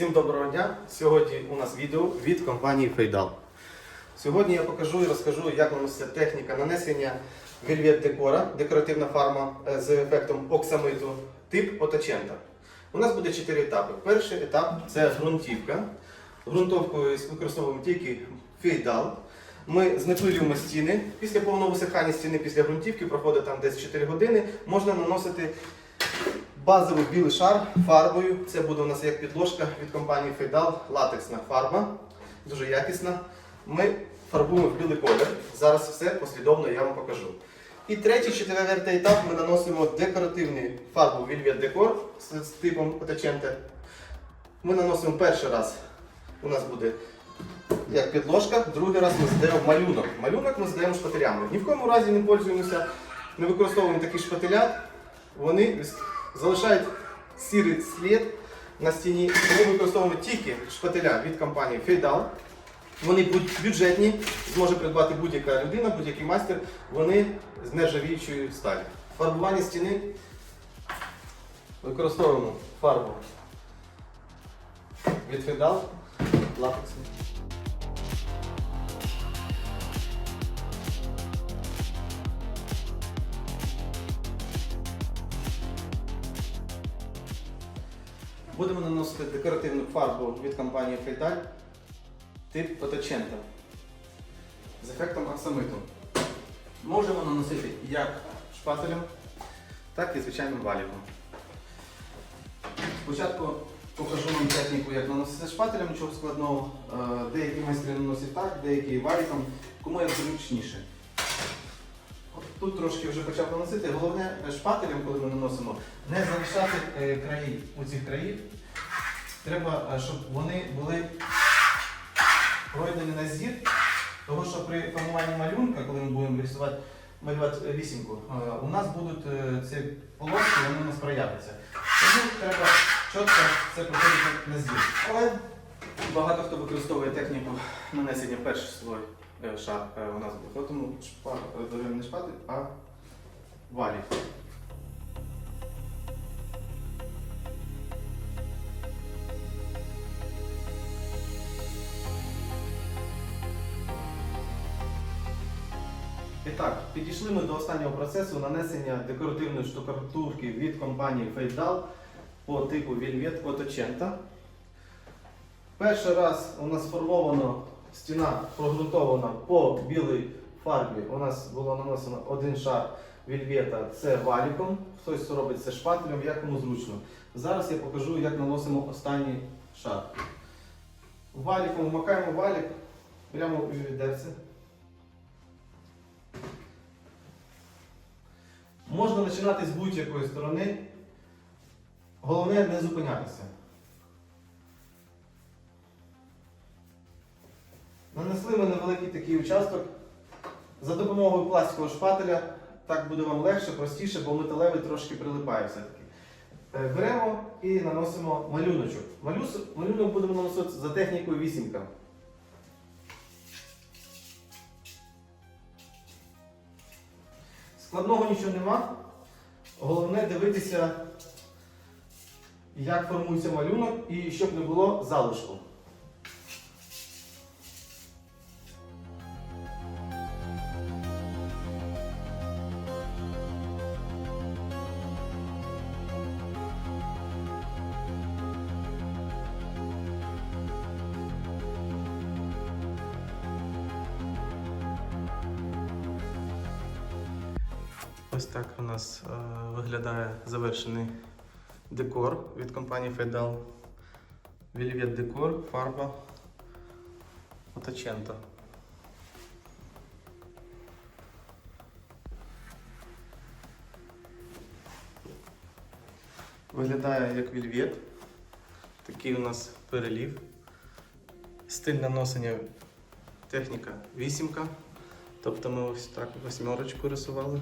Всім доброго дня! Сьогодні у нас відео від компанії Фейдал. Сьогодні я покажу і розкажу, як наноситься техніка нанесення вельвет декора, декоративна фарма е, з ефектом оксамиту, тип Отачента. У нас буде 4 етапи. Перший етап це ґрунтівка. Ґрунтовкою використовуємо тільки фейдал. Ми знепилюємо стіни. Після повного висихання стіни після ґрунтівки проходить там десь 4 години. Можна наносити Базовий білий шар фарбою. Це буде у нас як підложка від компанії Фейдал, латексна фарба, дуже якісна. Ми фарбуємо в білий колір. Зараз все послідовно я вам покажу. І третій, четвертий етап ми наносимо декоративну фарбу Velvet Decor з, типом Otacente. Ми наносимо перший раз. У нас буде як підложка, другий раз ми здаємо малюнок. Малюнок ми здаємо шпателями. Ні в коєму разі не не використовуємо такі шпателя. Вони залишають сірий слід на стіні. Тому використовуємо тільки шпателя від компанії Фейдал. Вони бюджетні, зможе придбати будь-яка людина, будь-який майстер. Вони з нержавіючої сталі. Фарбування стіни використовуємо фарбу від Фейдал латексну. Будемо наносити декоративну фарбу від компанії Фейдаль тип Otacento з ефектом оксамиту. Можемо наносити як шпателем, так і звичайним валіком. Спочатку покажу вам техніку, як наносити шпателем, нічого складного. Е, Деякі майстри наносять так, деякі валіком, кому як зручніше. Тут трошки вже почав наносити. Головне е, шпателем, коли ми наносимо, не залишати е, краї у цих країв. Треба, е, щоб вони були пройдені на зір, тому що при формуванні малюнка, коли ми будемо рисувати, малювати вісімку, у нас будуть ці полоски, вони у нас проявляться. Тому треба чітко це проходити на зір. Але багато хто використовує техніку нанесення перший слой шар у нас буде. Тому шпа, е, не шпатель, а валік. І так, підійшли ми до останнього процесу нанесення декоративної штукатурки від компанії Фейдал по типу Velvet Otacenta. Перший раз у нас сформовано стіна прогрунтована по білій фарбі. У нас було нанесено один шар вільвета, це валіком, хтось робить це шпателем, як кому зручно. Зараз я покажу, як наносимо останній шар. Валіком вмикаємо валік прямо у відерце. Можна починати з будь-якої сторони. Головне не зупинятися. Нанесли ми невеликий такий участок. За допомогою пластикового шпателя так буде вам легше, простіше, бо металевий трошки прилипає все-таки. Е, Беремо і наносимо малюночок. Малюнок будемо наносити за технікою вісімка. Складного нічого нема. Головне дивитися, як формується малюнок і щоб не було залишку. Ось так у нас е, виглядає завершений декор від компанії Fedal. Velvet декор, фарба Otacento. Виглядає як вільвет. Такий у нас перелів. Стиль наносення техніка вісімка. Тобто ми ось так восьмерочку рисували.